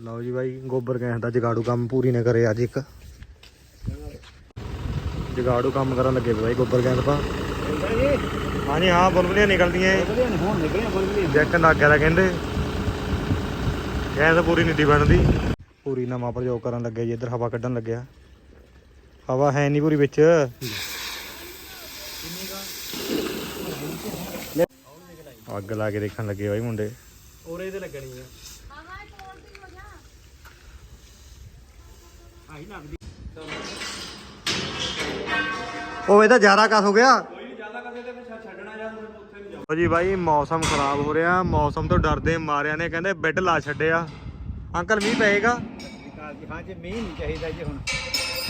ਲਓ ਜੀ ਬਾਈ ਗੋਬਰ ਗੈਸ ਦਾ ਜਗਾੜੂ ਕੰਮ ਪੂਰੀ ਨੇ ਕਰੇ ਅੱਜ ਇੱਕ। ਜਗਾੜੂ ਕੰਮ ਕਰਨ ਲੱਗੇ ਬਾਈ ਗੋਬਰ ਗੈਸ ਪਾ ਹਾਂਜੀ ਹਾਂ ਬੁਲਬੁਲੀਆਂ ਨਿਕਲਦੀਆਂ ਜੈਕ ਗਿਆ ਤਾਂ ਕਹਿੰਦੇ। ਗੈਸ ਪੂਰੀ ਨੀਤੀ ਬਣਦੀ। ਪੂਰੀ ਨਵਾਂ ਪ੍ਰਯੋਗ ਕਰਨ ਲੱਗੇ ਜੀ ਇੱਧਰ ਹਵਾ ਕੱਢਣ ਲੱਗਿਆ। ਹਵਾ ਹੈ ਨਹੀਂ ਪੂਰੀ ਵਿੱਚ। ਅੱਗ ਲਾ ਕੇ ਦੇਖਣ ਲੱਗੇ ਬਾਈ ਮੁੰਡੇ। ਔਰੇ ਤੇ ਲੱਗਣੀ ਆ। ਆਹੀ ਲੱਗਦੀ ਉਹ ਇਹਦਾ ਜ਼ਿਆਦਾ ਕਸ ਹੋ ਗਿਆ। ਤੇ ਛੱਡਣਾ ਜਾਂ ਬਾਈ ਮੌਸਮ ਖਰਾਬ ਹੋ ਰਿਹਾ। ਮੌਸਮ ਤੋਂ ਡਰਦੇ ਮਾਰਿਆਂ ਨੇ ਕਹਿੰਦੇ ਬੈੱਡ ਲਾ ਛੱਡਿਆ ਅੰਕਲ ਮੀਂਹ ਪਏਗਾ? ਹਾਂ ਜੇ ਮੀਂਹ ਨਹੀਂ ਚਾਹੀਦਾ ਜੀ ਹੁਣ।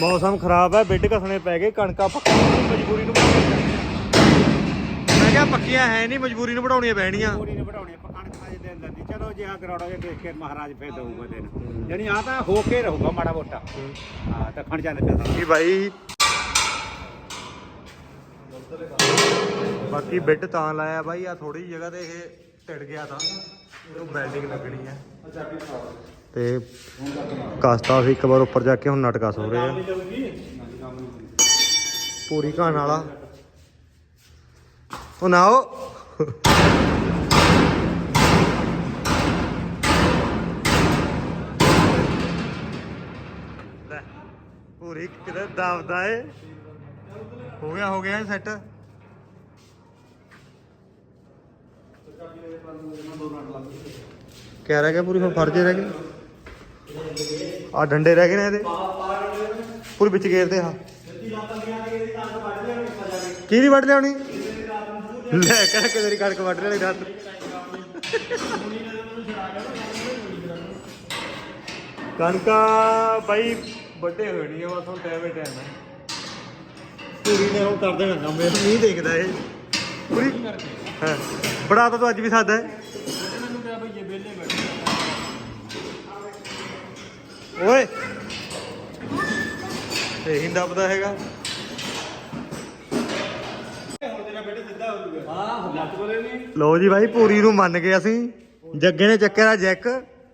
ਮੌਸਮ ਖਰਾਬ ਹੈ ਬੈੱਡ ਘਸਣੇ ਪੈ ਗਏ ਕਣਕਾਂ ਪੱਕੀਆਂ ਮਜਬੂਰੀ ਨੂੰ ਪੱਕੀਆਂ ਹੈ ਨਹੀਂ ਮਜਬੂਰੀ ਨੂੰ ਵਢਾਉਣੀਆਂ ਪੈਣੀਆਂ। ਥੋੜੀ ਨੇ ਬਣਾਉਣੇ ਆਪਾਂ ਕਣਕ ਖਾਜੇ ਦੇ ਅੰਦਰ ਦੀ। ਚਲੋ ਜੇ ਆ ਕਰੋੜਾ ਜੇ ਦੇਖ ਕੇ ਮਹਾਰਾਜ ਫੇਰ ਦਊਗਾ ਦੇਣ ਜਣੀ ਆ ਤਾਂ ਹੋ ਕੇ ਰਹੂਗਾ ਮਾੜਾ ਮੋਟਾ। ਹਾਂ ਤਾਂ ਖਣ ਜਾਂਦੇ ਫਿਰ ਜੀ ਬਾਈ। ਬਾਕੀ ਬੈੱਡ ਤਾਂ ਲਾਇਆ ਬਾਈ ਆ ਥੋੜੀ ਜਗ੍ਹਾ ਤੇ ਇਹ ਟਿੜ ਗਿਆ ਤਾਂ। ਇਹਨੂੰ ਵੈਲਡਿੰਗ ਲੱਗਣੀ ਹੈ ਤੇ ਕਸਤਾ ਸੀ ਇੱਕ ਵਾਰ ਉੱਪਰ ਜਾ ਕੇ ਹੁਣ ਨਟਕਸ ਹੋ ਰਿਹਾ। ਪੂਰੀ ਘਾਣ ਵਾਲਾ। ਉਹ ਨਾ ਉਹ ਲੈ ਪੂਰੀ ਕਿਤੇ ਦਬਦਾ ਏ ਹੋ ਗਿਆ ਹੋ ਗਿਆ ਸੈੱਟ ਕਿਆ ਰਹਿ ਗਿਆ? ਪੂਰੀ ਹੁਣ ਫਰਜੇ ਰਹਿ ਗਏ ਆ ਡੰਡੇ ਰਹਿ ਗਏ ਨੇ ਇਹਦੇ। ਪੂਰੀ ਵਿੱਚ ਗੇਰਦੇ ਹਾਂ ਕੀ ਨਹੀਂ ਵੱਢ ਲਿਆਉਣੀ? ਲੈ ਕਹਿ ਕੇ ਤੇਰੀ ਕਣਕ ਵੱਢ ਲੈਣੀ ਰਾਤ ਕਣਕਾਂ ਬਾਈ ਵੱਡੇ ਹੋਏ ਨਹੀਂ ਬਸ ਹੁਣ ਟਾਈਮ ਹੀ ਟਾਈਮ ਹੈ। ਪੂਰੀ ਨੇ ਉਹ ਕਰ ਦੇਣਾ ਕੰਮ, ਇਹ ਨਹੀਂ ਦੇਖਦਾ ਇਹ। ਪੂਰੀ? ਹਾਂ। ਬੜਾ ਤਾਂ ਤੂੰ ਅੱਜ ਵੀ ਸਾਦਾ ਹੈ। ਮੈਨੂੰ ਕਿਹਾ ਭਈਏ ਵਿਹਲੇ ਬੈਠੇ ਓਏ। ਇਹ ਹਿੰਦਾ ਪਤਾ ਹੈਗਾ ਹੁਣ ਤੇਰਾ ਬੇਟੇ ਸਿੱਧਾ ਹੋ ਜੂਗਾ ਹਾਂ ਲੱਤ ਕੋਲੇ ਨਹੀਂ ਲੋ ਜੀ ਭਾਈ ਪੂਰੀ ਨੂੰ ਮੰਨ ਗਏ ਅਸੀਂ। ਜੱਗੇ ਨੇ ਚੱਕਿਆ ਜੈਕ।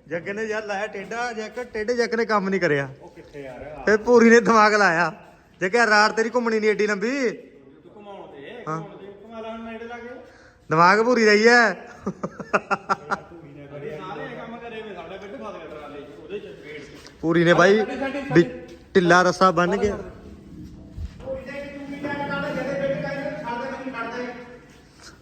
ਜੱਗੇ ਨੇ ਯਾਰ ਲਾਇਆ ਟੇਡਾ ਜੈਕ ਟੇਡੇ ਜੈਕ ਨੇ ਕੰਮ ਨਹੀਂ ਕਰਿਆ। ਉਹ ਕਿੱਥੇ ਯਾਰ? ਤੇ ਪੂਰੀ ਨੇ ਦਿਮਾਗ ਲਾਇਆ। ਜੱਗੇ ਰਾੜ ਤੇਰੀ ਘੁੰਮਣੀ ਨਹੀਂ ਏਡੀ ਲੰਬੀ। ਤੂੰ ਘੁਮਾਉਣ ਤੇ ਹਾਂ। ਘੁਮਾਉਣ ਤੇ। ਘੁਮਾ ਲਾ ਹੁਣ ਨੇੜੇ ਲਾ ਕੇ ਦਿਮਾਗ ਪੂਰੀ ਰਹੀ ਗਿਆ ਚ ਪੂਰੀ ਨੇ ਭਾਈ ਢਿੱਲਾ ਰੱਸਾ ਬੰਨ ਕੇ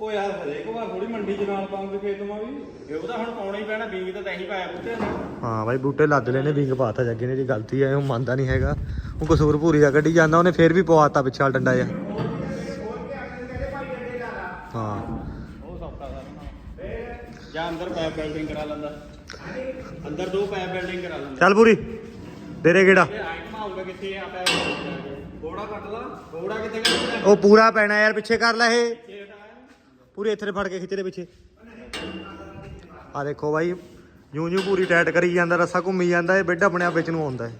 ਉਹ ਯਾਰ ਹਰੇਕ ਵਾਰ ਥੋੜੀ ਮੰਡੀ ਚ ਨਾਲ ਪਾਉਂਗੇ ਖੇਤ ਮਾ ਵੀ। ਇਹ ਉਹਦਾ ਹੁਣ ਪਾਉਣਾ ਹੀ ਪੈਣਾ ਬੀਜ ਤਾਂ ਤੈਂ ਹੀ ਪਾਇਆ ਬੁੱਤੇ ਨੇ। ਹਾਂ ਭਾਈ ਬੂਟੇ ਲੱਦ ਲੈਨੇ ਵਿੰਗ ਪਾਤਾ ਜੱਗੇ ਨੇ ਜੀ ਗਲਤੀ ਹੈ ਉਹ ਮੰਨਦਾ ਨਹੀਂ ਹੈਗਾ। ਉਹ ਕਸੂਰ ਦਾ ਕੱਢੀ ਜਾਂਦਾ ਉਹਨੇ ਫੇਰ ਵੀ ਪਵਾਤਾ ਪਿੱਛੇ ਡੰਡਾ ਜਿਹਾ। ਹਾਂ। ਉਹ ਸੌਖਾ ਸਾਰਾ ਜਾਂ ਅੰਦਰ ਪੈਪ ਬਿਲਡਿੰਗ ਕਰਾ ਲੈਂਦਾ। ਅੰਦਰ ਦੋ ਪੈਪ ਬਿਲਡਿੰਗ ਕਰਾ ਲੈਂਦਾ। ਚੱਲ ਪੂਰੀ। ਤੇਰੇ ਕਿਹੜਾ? ਇਹ ਆਈਟਮ ਆਊਗਾ ਕਿੱਥੇ ਆ ਪੈਪ ਬੋੜਾ ਕੱਟ ਲਾ। ਬੋੜਾ ਕਿੱਥੇ ਕੱਟਦਾ ਉਹ ਪੂਰਾ ਪੈਣਾ ਯਾਰ ਪਿੱਛੇ ਕਰ ਲੈ ਇਹ। ਪੂਰੇ ਇੱਥੇ ਫੜ ਕੇ ਖਿੱਚ ਦੇ ਪਿੱਛੇ। ਆ ਦੇਖੋ ਬਾਈ ਜੂੰ ਜੂੰ ਪੂਰੀ ਟਾਈਟ ਕਰੀ ਜਾਂਦਾ ਰੱਸਾ ਘੁੰਮੀ ਜਾਂਦਾ ਇਹ ਬੈੱਡ ਆਪਣੇ ਆਪ ਵਿੱਚ ਨੂੰ ਆਉਂਦਾ ਹੈ।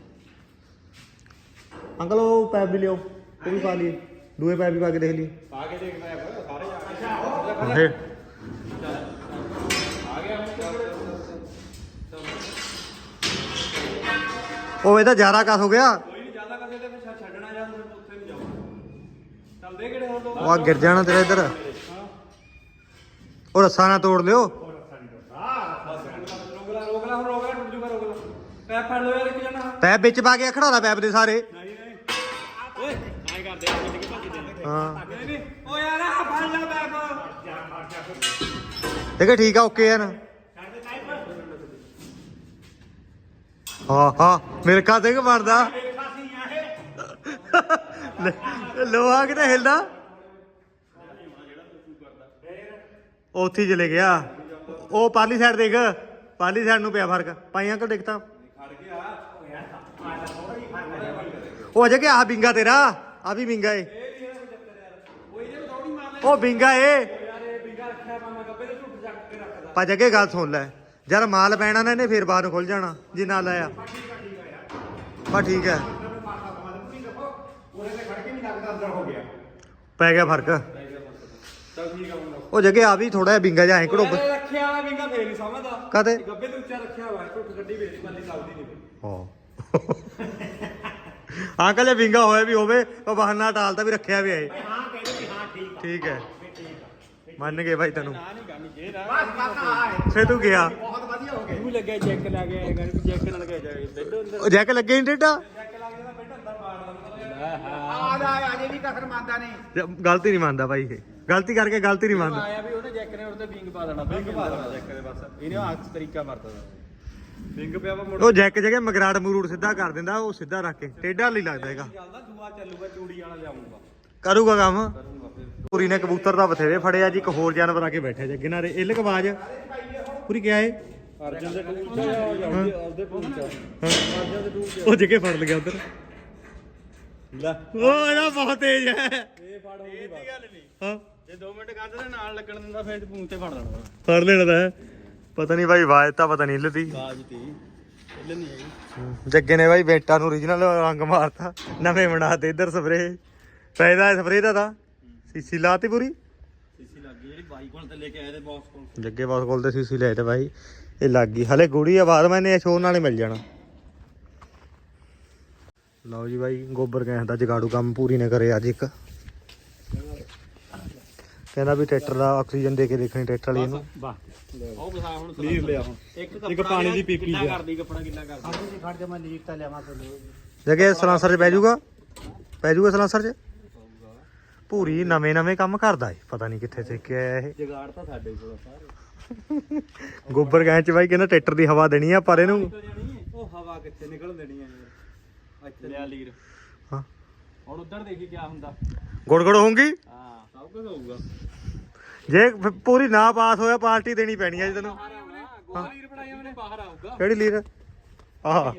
ਅੰਕਲ ਉਹ ਪੈਪ ਵੀ ਲਿਓ ਉਹ ਵੀ ਪਾ ਲਈ ਦੂਏ ਪੈਪ ਵੀ ਪਾ ਕੇ ਦੇਖ ਲਈ ਪਾ ਕੇ ਦੇਖ ਪੈਪ ਸਾਰੇ ਜਾ ਇਹ। ਆ ਗਿਆ ਉਹ ਇਹਦਾ ਜ਼ਿਆਦਾ ਕਸ ਹੋ ਗਿਆ। ਕੋਈ ਨਹੀਂ ਜ਼ਿਆਦਾ ਕਰਦੇ ਤੇ ਛੱਡਣਾ ਜਾਂ ਉੱਥੇ ਨਹੀਂ ਜਾਊ ਚੱਲ ਦੇ ਕਿਹੜੇ ਹੋਰ ਦੋ? ਉਹ ਗਿਰ ਜਾਣਾ ਤੇਰਾ ਇੱਧਰ। ਉਹ ਰੱਸਾ ਨਾ ਤੋੜ ਲਿਓ। ਪੈਪ ਫੜ ਲਓ ਯਾਰ ਇੱਕ ਜਣਾ ਪੈਪ ਵਿੱਚ ਪਾ ਕੇ ਖੜਾਉਣਾ ਪੈਪ ਦੇ ਸਾਰੇ। ਨਹੀਂ ਨਹੀਂ ਓਏ ਆਏ ਕਰਦੇ ਆ ਕਿੱਥੇ ਭੱਜ ਜਾਂਦੇ ਹਾਂ। ਪੈਪ ਠੀਕ ਆ ਓਕੇ ਯਾਰ ਹਾਂ ਹਾਂ ਮੇਰੇ ਕਾ ਦੇਖ ਬਣਦਾ ਲੋਹਾ ਕਿਤੇ ਹਿਲਦਾ? ਉੱਥੇ ਹੀ ਚਲੇ ਗਿਆ। ਉਹ ਪਾਲੀ ਸਾਈਡ ਦੇਖ ਪਾਲੀ ਸਾਈਡ ਨੂੰ ਪਿਆ ਫ਼ਰਕ। ਪਾਈ ਅੰਕਲ ਦੇਖ ਤਾਂ। ਉਹ ਅਜੇ ਕਿ ਆ ਬਿੰਗਾ ਤੇਰਾ ਆ ਵੀ ਬਿੰਗਾ ਏ। ਉਹ ਬਿੰਗਾ ਏ। ਭੱਜ ਕੇ ਗੱਲ ਸੁਣ ਲੈ। ਜਦ ਮਾਲ ਪੈਣਾ ਨਾ ਇਹਨੇ ਫੇਰ ਬਾਹਰ ਨੂੰ ਖੁੱਲ ਜਾਣਾ ਜੇ ਨਾ ਲਾਇਆ। ਬਾ ਠੀਕ ਹੈ। ਪੈ ਗਿਆ ਫ਼ਰਕ। ਚੱਲ ਠੀਕ ਆ ਮੁੰਡਾ। ਉਹ ਜਗੇ ਆ ਵੀ ਥੋੜਾ ਜਿਹਾ ਬਿੰਗਾ ਜਾਂ ਘੜੋ ਮੈਂ ਰੱਖਿਆ ਵਾਲਾ ਵਿੰਗਾ ਫੇਰ ਨਹੀਂ ਸਮਝਦਾ। ਕਾਤੇ ਗੱਬੇ ਤੋਂ ਉੱਚਾ ਰੱਖਿਆ ਵਾ ਝੁੱਠ ਗੱਡੀ ਵੇਚ ਪੱਲੀ ਲੱਗਦੀ ਨਹੀਂ ਹਾਂ। ਅੰਕਲ ਜੇ ਬਿੰਗਾ ਹੋਇਆ ਵੀ ਹੋਵੇ ਉਹ ਬਹਾਨਾ ਟਾਲਤਾ ਵੀ ਰੱਖਿਆ ਵੀ ਆਏ ਹਾਂ ਕਹਿੰਦੇ ਵੀ ਹਾਂ ਠੀਕ ਠੀਕ ਹੈ। ਮੰਨ ਗਏ ਭਾਈ ਤੈਨੂੰ। ਨਾ ਨਹੀਂ ਕਰਨੀ ਜੇ ਨਾ। ਬਸ ਬਸ ਆ ਹੈ। ਫੇ ਤੂੰ ਗਿਆ। ਬਹੁਤ ਵਧੀਆ ਹੋ ਗਏ। ਤੂੰ ਲੱਗਿਆ ਚੈੱਕ ਲਾ ਕੇ ਆਏਗਾ ਵੀ ਚੈੱਕ ਨਾਲ ਲੱਗਿਆ ਜਾਏ ਬੈੱਡ ਅੰਦਰ। ਉਹ ਜੈਕ ਲੱਗੇ ਨਹੀਂ ਟੇਡਾ ਚੈੱਕ ਲਾ ਕੇ ਤਾਂ ਬੈੱਡ ਅੰਦਰ ਪਾੜ ਦਿੰਦਾ। ਹਾਂ ਆ ਜਾ ਅਜੇ ਵੀ ਕਸਰ ਮੰਨਦਾ ਨਹੀਂ। ਗਲਤੀ ਨਹੀਂ ਮੰਨਦਾ ਭਾਈ ਇਹ। ਗਲਤੀ ਕਰਕੇ ਗਲਤੀ ਨਹੀਂ ਮੰਨਦਾ। ਆਇਆ ਵੀ ਉਹਨੇ ਜੈਕ ਨੇ ਉਹਦੇ ਵਿੰਗ ਪਾ ਦੇਣਾ ਵਿੰਗ ਪਾ ਦੇਣਾ ਜੈਕ ਦੇ ਬਸ। ਇਹਨੇ ਆਹ ਤਰੀਕਾ ਵਰਤਦਾ। ਵਿੰਗ ਪਿਆ ਵਾ ਮੁੜ ਉਹ ਜੈਕ ਜਗੇ ਮਗਰਾੜ ਮਰੂੜ ਸਿੱਧਾ ਕਰ ਦਿੰਦਾ ਉਹ ਸਿੱਧਾ ਰੱਖ ਕੇ। ਟੇਡਾ ਨਹੀਂ ਲੱਗਦਾ ਹੈਗਾ। ਚੱਲਦਾ ਦੂਆ ਚੱਲੂਗਾ ਚੂੜੀ ਵਾਲਾ ਲਿਆਉਂਗਾ ਕਰੂਗਾ ਕੰਮ। ਪੂਰੀ ਨੇ ਕਬੂਤਰ ਦਾ ਬਥੇਰੇ ਫੜਿਆ ਜੀ ਇੱਕ ਹੋਰ ਜਾਨਵਰ ਆ ਕੇ ਬੈਠਿਆ ਜੱਗੇ ਨਾਲ ਇਹ ਲਕਵਾਜ ਪੂਰੀ ਕਿਹਾ ਏ? ਅਰਜਨ ਦੇ ਟੂਲ ਚ ਆਪਦੇ ਟੂਲ ਚ ਅਰਜਨ ਦੇ ਟੂਲ ਚ ਉਹ ਜੱਗੇ ਫੜ ਲਿਆ ਉਧਰ। ਲੈ। ਉਹ ਇਹਦਾ ਬਹੁਤ ਤੇਜ਼ ਹੈ। ਇਹ ਫੜ ਹੋ ਗਈ ਗੱਲ ਨਹੀਂ। ਹਾਂ। ਜੇ 2 ਮਿੰਟ ਕੱਢ ਦੇ ਨਾਲ ਲੱਗਣ ਦਿੰਦਾ ਫਿਰ ਪੂੰਹ ਤੇ ਫੜ ਲੈਣਾ। ਫੜ ਲੈਣਾ ਤਾਂ ਹੈ। ਪਤਾ ਨਹੀਂ ਭਾਈ ਆਵਾਜ਼ ਤਾਂ ਪਤਾ ਨਹੀਂ ਹਿੱਲਦੀ। ਬਾਜ ਤੀ। ਨਹੀਂ ਹੈਗੀ। ਜੱਗੇ ਨੇ ਭਾਈ ਬੇਟਾ ਨੂੰ origignal ਰੰਗ ਮਾਰਤਾ ਨਵੇਂ ਬਣਾਤੇ ਇੱਧਰ ਸਪਰੇ ਫਾਇਦਾ ਹੈ ਸਪਰੇ ਦਾ ਤਾਂ। ਸੀਸੀ ਲਾਤੀ ਪੂਰੀ। ਸੀਸੀ ਲੱਗ ਗਈ ਜਿਹੜੀ ਬਾਈ ਕੋਲ ਤੇ ਲੈ ਕੇ ਆਏ ਤੇ ਬਾਕਸ ਕੋਲ। ਜੱਗੇ ਬਾਸ ਕੋਲ ਤੇ ਸੀਸੀ ਲਏ ਤੇ ਭਾਈ ਇਹ ਲੱਗ ਗਈ। ਹਲੇ ਗੂੜੀ ਆ ਬਾਅਦ ਮੈਨੇ ਸ਼ੋਰ ਨਾਲੇ ਮਿਲ ਜਾਣਾ। ਲਓ ਜੀ ਭਾਈ ਗੋਬਰ ਗੈਸ ਦਾ ਜਗਾੜੂ ਕੰਮ ਪੂਰੀ ਨੇ ਕਰੇ ਅੱਜ ਇੱਕ। ਕਹਿੰਦਾ ਵੀ ਟਰੈਕਟਰ ਦਾ ਆਕਸੀਜਨ ਦੇ ਕੇ ਦੇਖਣੀ ਟਰੈਕਟਰ ਵਾਲੀ ਇਹਨੂੰ। ਵਾਹ ਉਹ ਬਸਾ ਹੁਣ ਲੀਰ ਲਿਆ ਹੁਣ। ਇੱਕ ਇੱਕ ਪਾਣੀ ਦੀ ਪੀਪੀ ਕਿੰਨਾ। ਕਰਦੀ ਕੱਪੜਾ ਕਿੰਨਾ ਕਰਦੀ? ਆਹ ਜੀ ਖੜ ਜਾ ਮੈਂ ਲੀਕ ਤਾਂ ਲਿਆਵਾਂ ਤੇ ਜੱਗੇ ਸਲਾਂਸਰ ਚ ਪੈ ਜਾਊਗਾ? ਪੈ ਜਾਊਗਾ ਸਲਾਂਸਰ ਚ? ਪੂਰੀ ਨਵੇਂ ਨਵੇਂ ਕੰਮ ਕਰਦਾ ਏ ਪਤਾ ਨਹੀਂ ਕਿੱਥੇ ਸਿੱਖ ਕੇ ਆਇਆ ਇਹ। ਜਗਾੜ ਤਾਂ ਸਾਡੇ ਕੋਲ ਸਾਰੇ। ਗੋਬਰ ਗੈਸ ਚ ਭਾਈ ਕਹਿੰਦਾ ਟਰੈਕਟਰ ਦੀ ਹਵਾ ਦੇਣੀ ਆ ਪਰ ਇਹਨੂੰ ਹੈ। ਉਹ ਹਵਾ ਕਿੱਥੇ ਨਿਕਲ ਦੇਣੀ ਆ ਯਾਰ? ਇੱਥੇ ਲਿਆ ਲੀਰ। ਹਾਂ। ਹੁਣ ਉਧਰ ਦੇਖੀ ਕੀ ਹੁੰਦਾ। ਗੁੜਗੁੜ ਹੋਊਗੀ? ਹਾਂ। ਕੁਝ ਹੋਊਗਾ। ਜੇ ਪੂਰੀ ਨਾ ਪਾਸ ਹੋਇਆ ਪਾਰਟੀ ਦੇਣੀ ਪੈਣੀ ਆ ਜੀ ਤੈਨੂੰ ਗੋਲ ਲੀਰ ਬਣਾਇਆ ਉਹਨੇ ਬਾਹਰ ਆਊਗਾ। ਕਿਹੜੀ ਲੀਰ? ਆਹ।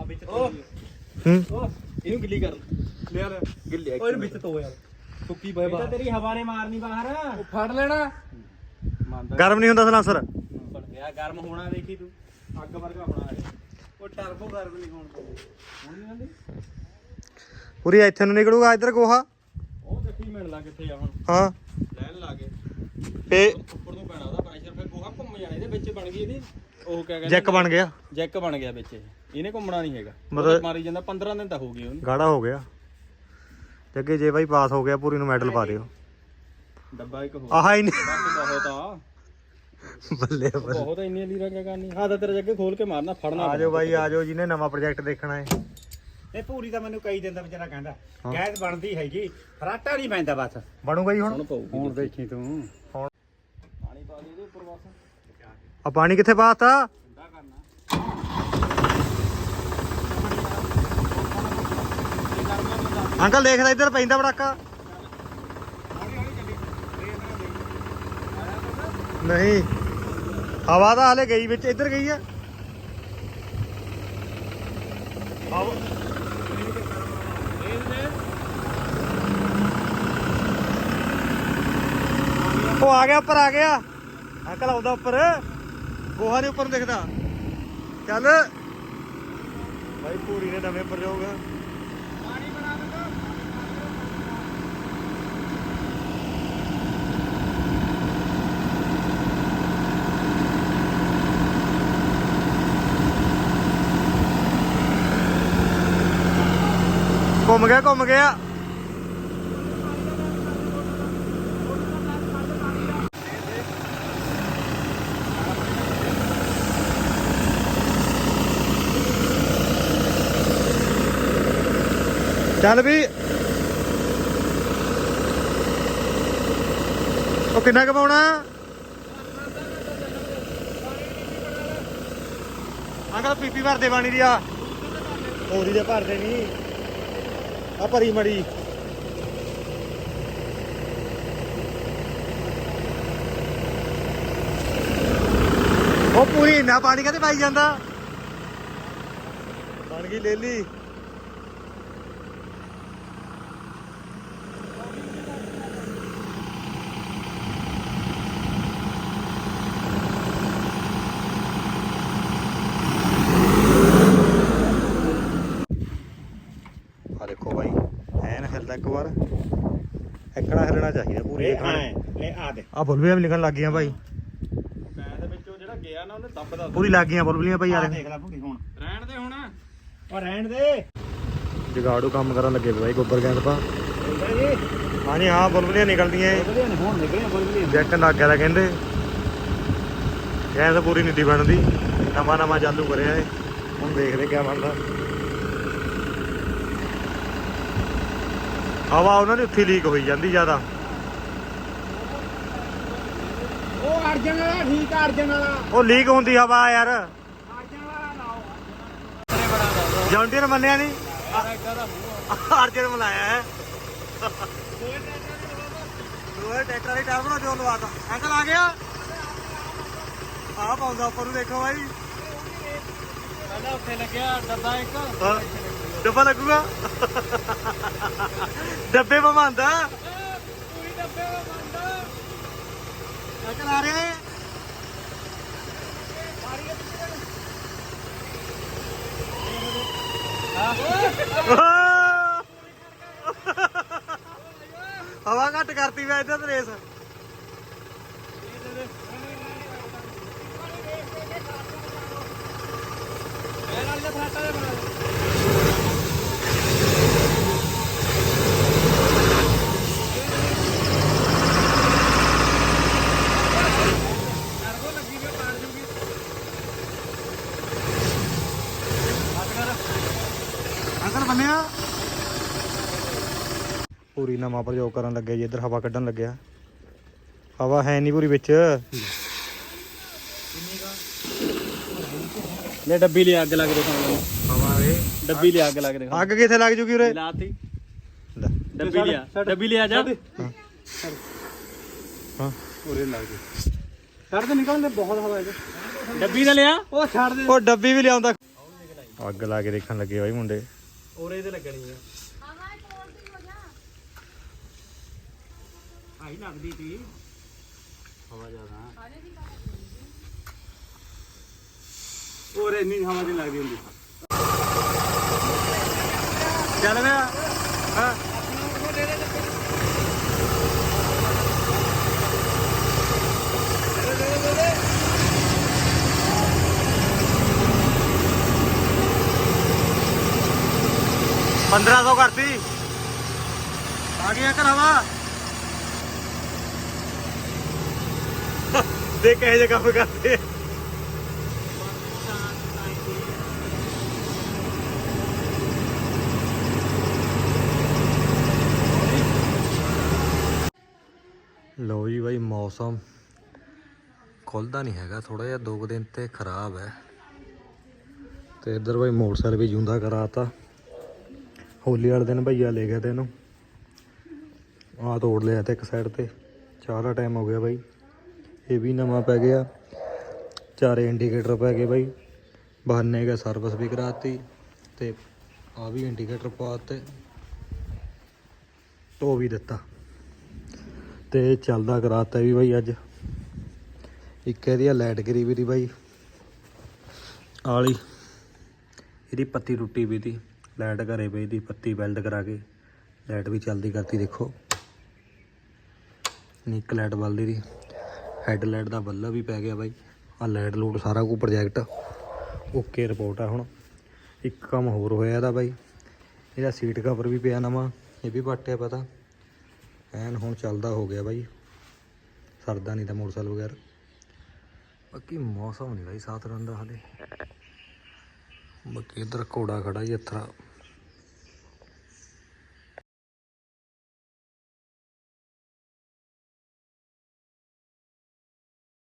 ਆ ਵਿੱਚ ਤੋਂ ਹੂੰ। ਇਹਨੂੰ ਗਿੱਲੀ ਕਰ ਲੈ ਗਿੱਲੀ ਉਹ ਇਹਨੂੰ ਵਿੱਚ ਤੋਂ ਯਾਰ। ਸੁੱਕੀ ਪਏ ਬਾਹਰ। ਤੇਰੀ ਹਵਾ ਨੇ ਮਾਰਨੀ ਬਾਹਰ। ਉਹ ਫੜ ਲੈਣਾ। ਗਰਮ ਨਹੀਂ ਹੁੰਦਾ ਸਲਾਂਸਰ ਫੜ ਗਿਆ ਗਰਮ ਹੋਣਾ ਦੇਖੀ ਤੂੰ। ਅੱਗ ਵਰਗਾ ਹੋਣਾ ਇਹ। ਉਹ ਟਰਬੋ ਗਰਮ ਨਹੀਂ ਹੋਣ ਤੋਂ ਹੁਣ ਨਹੀਂ ਆਂਦੀ ਪੂਰੀ ਇੱਥੇ ਨੂੰ ਨਿਕਲੂਗਾ ਇੱਧਰ ਗੋਹਾ। ਉਹ ਦੇਖੀ ਮਿਲ ਲਾ ਕਿੱਥੇ ਆ ਹੁਣ ਹਾਂ। ਲੈਣ ਲਾ ਕੇ ਤੇ ਉੱਪਰ ਤੋਂ ਪੈਣਾ ਉਹਦਾ ਪ੍ਰੈਸ਼ਰ ਫਿਰ ਗੋਹਾ ਘੁੰਮ ਜਾਣਾ ਇਹਦੇ ਵਿੱਚ ਬਣ ਗਈ ਇਹਦੀ ਉਹ ਕਿਆ ਕਹਿੰਦੇ ਜੈਕ ਬਣ ਗਿਆ। ਜੈਕ ਬਣ ਗਿਆ ਵਿੱਚ ਇਹ। ਇਹਨੇ ਘੁੰਮਣਾ ਨਹੀਂ ਹੈਗਾ। ਮਤਲਬ- ਮਤਲਬ ਮਾਰੀ ਜਾਂਦਾ 15 ਦਿਨ ਤਾਂ ਹੋ ਗਏ ਉਹਨੂੰ। ਗਾੜਾ ਹੋ ਗਿਆ। ਜੱਗੇ ਜੇ ਭਾਈ ਪਾਸ ਹੋ ਗਿਆ ਪੂਰੀ ਨੂੰ ਮੈਡਲ ਪਾ ਦਿਓ। ਡੱਬਾ ਇੱਕ ਹੋਰ। ਆਹ ਹੀ ਨਹੀਂ ਬਸ ਬਹੁਤ ਆ। ਬੱਲੇ ਬੱਲੇ। ਬਹੁਤ ਇੰਨੀ ਲੀਰਾਂ ਕਿਆ ਕਰਨੀ ਹਾਂ ਤਾਂ ਤੇਰੇ ਜੱਗੇ ਖੋਲ ਕੇ ਮਾਰਨਾ ਫੜਨਾ ਆ ਜਾਓ ਭਾਈ ਆ ਜਾਓ ਜਿਹਨੇ ਨਵਾਂ ਪ੍ਰੋਜੈਕਟ ਦੇਖਣਾ ਹੈ। ਇਹ ਪੂਰੀ ਤਾਂ ਮੈਨੂੰ ਕਈ ਦਿਨ ਦਾ ਵਿਚਾਰਾ ਕਹਿੰਦਾ ਗੈਸ ਬਣਦੀ ਹੈਗੀ ਫਰਾਟਾ ਨਹੀਂ ਪੈਂਦਾ ਬਸ। ਬਣੂਗਾ ਜੀ ਹੁਣ? ਹੁਣ ਹੁਣ ਦੇਖੀ। ਤੂੰ। ਪਾਣੀ ਪਾ ਦੇ ਉੱਪਰ ਬਸ ਆ ਪਾਣੀ ਕਿੱਥੇ ਪਾਤਾ? ਠੰਡਾ ਕਰਨਾ ਅੰਕਲ ਦੇਖਦਾ ਇੱਧਰ ਪੈਂਦਾ ਬੜਾਕਾ ਨਹੀਂ ਹਵਾ ਤਾਂ ਹਲੇ ਗਈ ਵਿੱਚ ਇੱਧਰ ਗਈ ਆ। ਹਵਾ- ਉਹ ਆ ਗਿਆ, ਉੱਪਰ ਆ ਗਿਆ। ਅਕਲ ਆਉਂਦਾ ਉੱਪਰ। ਗੋਹਾ ਦੇ ਉੱਪਰ ਦਿਖਦਾ। ਚੱਲ। ਭਾਈ ਪੂਰੀ ਨੇ ਨਵੇਂ ਉੱਪਰ ਜਾਊਗਾ ਘੁੰਮ ਗਿਆ ਘੁੰਮ ਗਿਆ। ਚੱਲ ਵੀ। ਉਹ ਕਿੰਨਾ ਕਮਾਉਣਾ? ਅੰਕਲ, ਪੀਪੀ ਭਰਦੇ ਬਾਣੀ ਦੀ ਆ। ਉਹਦੀ ਦੇ ਭਰਦੇ ਨਹੀਂ ਆ ਭਰੀ ਮੜੀ। ਉਹ ਪੂਰੀ ਇੰਨਾ ਪਾਣੀ ਕਦੇ ਪਾਈ ਜਾਂਦਾ? ਬਣ ਗਈ ਲੇਲੀ। ਆ ਦੇਖੋ ਭਾਈ ਐਨ ਹਿਲਦਾ ਇੱਕ ਵਾਰ ਐਕੜਾ ਹਿਲਣਾ ਚਾਹੀਦਾ ਪੂਰੀ ਇਹ ਖਾਣੇ ਐਂ। ਲੈ ਆ ਦੇ ਆ ਬੁਲਬੁਲੀਆਂ ਵੀ ਲਿਖਣ ਲੱਗ ਗਈਆਂ ਭਾਈ। ਪੈਰ ਦੇ ਵਿੱਚੋਂ ਜਿਹੜਾ ਗਿਆ ਨਾ ਉਹਨੇ ਦੱਬਦਾ ਪੂਰੀ ਲੱਗ ਗਈਆਂ ਬੁਲਬੁਲੀਆਂ ਭਾਈ ਆ ਦੇਖ ਲੈ ਭੁੱਖੀ ਹੁਣ। ਰਹਿਣ ਦੇ ਹੁਣ। ਉਹ ਰਹਿਣ ਦੇ। ਜਗਾੜੂ ਕੰਮ ਕਰਨ ਲੱਗੇ ਭਾਈ ਗੋਬਰ ਗੈਸ ਪਾ। ਹਾਂਜੀ ਹਾਂ ਬੁਲਬੁਲੀਆਂ ਨਿਕਲਦੀਆਂ। ਨੇ ਹੁਣ ਨਿਕਲਿਆ ਬੋਲ ਜੈਕ ਲੱਗ ਗਿਆ ਤਾਂ ਕਹਿੰਦੇ। ਗੈਸ ਪੂਰੀ ਨੀਤੀ ਬਣਦੀ। ਨਵਾਂ ਨਵਾਂ ਚਾਲੂ ਕਰਿਆ ਏ ਹੁਣ ਦੇਖਦੇ ਕਿਆ ਬਣਦਾ। ਹਵਾ ਉਹਨਾਂ ਦੀ ਉੱਥੇ ਲੀਕ ਹੋਈ ਜਾਂਦੀ ਜ਼ਿਆਦਾ। ਉਹ ਅਰਜਨ ਵਾਲਾ ਠੀਕ ਆ ਅਰਜਨ ਵਾਲਾ। ਉਹ ਲੀਕ ਹੁੰਦੀ ਹਵਾ ਯਾਰ। ਅਰਜਨ ਵਾਲਾ ਲਾਓ ਜੌਂਡੀਅਰ ਮੰਨਿਆ ਨਹੀਂ? ਅਰਜਨ ਮਲਾਇਆ ਹੈ। ਦੋਏ ਟਰੈਕਟਰ ਦੀ ਟਾਇਰ ਬਣਾ ਜੋ ਲਵਾਤਾ। ਅੰਕਲ ਆ ਗਿਆ? ਆ ਪਾਉਂਦਾ ਉੱਪਰ ਨੂੰ ਦੇਖੋ ਬਾਈ। ਪਹਿਲਾਂ ਉੱਥੇ ਲੱਗਿਆ ਡੱਬਾ ਇੱਕ। ਡੱਬਾ ਲੱਗੂਗਾ? ਡੱਬੇ ਬਮਾਂਦਾ ਪੂਰੀ ਡੱਬੇ ਦਾ ਬੰਦਾ ਆ ਰਿਹਾ ਹੈ ਹਵਾ ਘੱਟ ਕਰਤੀ ਵੇ ਇੱਧਰ ਰੇਸ। ਇਹ ਨਾਲ ਦਾ ਫਰਾਟਾ ਦੇ ਟਰਬੋ ਲੱਗੀ ਵੀ ਪਾੜ ਜੂਗੀ ਹੱਥ ਕਰ ਅੰਕਲ ਬੰਨਿਆ। ਪੂਰੀ ਨਵਾਂ ਪ੍ਰਯੋਗ ਕਰਨ ਲੱਗੇ ਜੀ ਇੱਧਰ ਹਵਾ ਕੱਢਣ ਲੱਗਿਆ। ਹਵਾ ਹੈ ਨਹੀਂ ਪੂਰੀ ਵਿੱਚ। ਲੈ ਡੱਬੀ ਲਈ ਅੱਗ ਲੱਗ ਦਿਖਾਉਂ ਹਵਾ ਵੇ। ਡੱਬੀ ਲਈ ਅੱਗ ਲੱਗ ਦਿਖਾਉਂ ਅੱਗ ਕਿੱਥੇ ਲੱਗ ਜੂਗੀ ਉਰੇ? ਲਾਤੀ ਲੈ, ਡੱਬੀ ਲਿਆ। ਡੱਬੀ ਲਿਆ ਜਾ। ਹਾਂ। ਉਰੇ ਲੱਗ ਗਈ ਛੱਡ ਦੇ ਨਿਕਲਦੇ ਬਹੁਤ ਹਵਾ ਇਹਦੇ। ਡੱਬੀ ਦਾ ਲਿਆ। ਉਹ ਛੱਡ ਦੇ। ਉਹ ਡੱਬੀ ਵੀ ਲਿਆਉਂਦਾ। ਅੱਗ ਲਾ ਕੇ ਦੇਖਣ ਲੱਗੇ ਬਾਈ ਮੁੰਡੇ। ਔਰੇ ਤੇ ਲੱਗਣੀ ਆ। ਆਈ ਲੱਗਦੀ ਤੀ ਹਵਾ ਜ਼ਿਆਦਾ। ਉਰੇ ਇੰਨੀ ਹਵਾ ਦੀ ਲੱਗਦੀ ਹੁੰਦੀ। ਚੱਲ ਗਿਆ ਹਾਂ। ਪੰਦਰਾਂ ਸੌ ਕਰਤੀ। ਆ ਗਿਆ ਕਰ ਹਵਾ ਦੇਖ ਇਹ ਜੇ ਕੰਮ ਕਰਦੇ। ਲਓ ਜੀ ਬਾਈ ਮੌਸਮ ਖੁੱਲਦਾ ਨਹੀਂ ਹੈਗਾ ਥੋੜਾ ਜਿਹਾ ਦੋ ਦਿਨ ਤੇ ਖਰਾਬ ਹੈ। ਤੇ ਇੱਧਰ ਬਾਈ ਮੋਟਰਸਾਈਕਲ ਵੀ ਜੁੰਦਾ ਕਰਾਤਾ। ਹੋਲੀ ਵਾਲੇ ਦਿਨ ਭਈਆ ਲੈ ਗਿਆ ਤੈਨੂੰ ਆਹ ਤੋੜ ਲਿਆ ਤੇ ਇੱਕ ਸਾਈਡ ਤੇ। ਚਾਹ ਦਾ ਟਾਈਮ ਹੋ ਗਿਆ ਬਾਈ। ਇਹ ਵੀ ਨਵਾਂ ਪੈ ਗਿਆ। ਚਾਰੇ ਇੰਡੀਕੇਟਰ ਪੈ ਗਏ ਬਾਈ। ਬਹਾਨੇ ਗਿਆ ਸਰਵਿਸ ਵੀ ਕਰਾਤੀ ਤੇ ਆ ਵੀ ਇੰਡੀਕੇਟਰ ਪਾਤੇ ਧੋ ਵੀ ਦਿੱਤਾ। ਤੇ ਚੱਲਦਾ ਕਰਾਤਾ ਵੀ ਬਾਈ ਅੱਜ। ਇੱਕ ਇਹਦੀ ਲਾਈਟ ਗਰੀ ਵੀ ਦੀ ਬਾਈ ਆਲੀ ਇਹਦੀ ਪੱਤੀ ਟੁੱਟੀ ਵੀ ਤੀ। ਲਾਈਟ ਘਰੇ ਪਈ ਦੀ, ਪੱਤੀ ਵੈਲਡ ਕਰਾ ਕੇ। ਲਾਈਟ ਵੀ ਚੱਲਦੀ ਕਰਤੀ, ਦੇਖੋ। ਨਿੱਕ ਲਾਈਟ ਬਲਦੀ ਦੀ। ਹੈੱਡ ਲਾਈਟ ਦਾ ਬੱਲਬ ਵੀ ਪੈ ਗਿਆ ਬਾਈ। ਆ ਲਾਈਟ ਲੂਟ ਸਾਰਾ ਕੁ ਪ੍ਰੋਜੈਕਟ ਓਕੇ ਰਿਪੋਰਟ ਆ ਹੁਣ। ਇੱਕ ਕੰਮ ਹੋਰ ਹੋਇਆ ਇਹਦਾ ਬਾਈ। ਇਹਦਾ ਸੀਟ ਕਵਰ ਵੀ ਪਿਆ ਨਵਾਂ, ਇਹ ਵੀ ਪਾਟਿਆ ਪਤਾ। ਐਨ ਹੁਣ ਚੱਲਦਾ ਹੋ ਗਿਆ ਬਾਈ। ਸਰਦਾ ਨਹੀਂ ਤਾਂ ਮੋਟਰਸਾਈਕਲ ਵਗੈਰਾ। ਬਾਕੀ ਮੌਸਮ ਨਹੀਂ ਬਾਈ, ਸਾਥ ਰਹਿੰਦਾ ਹਲੇ। ਬਾਕੀ ਇਧਰ ਘੋੜਾ ਖੜਾ ਜੀ ਅਥਰਾ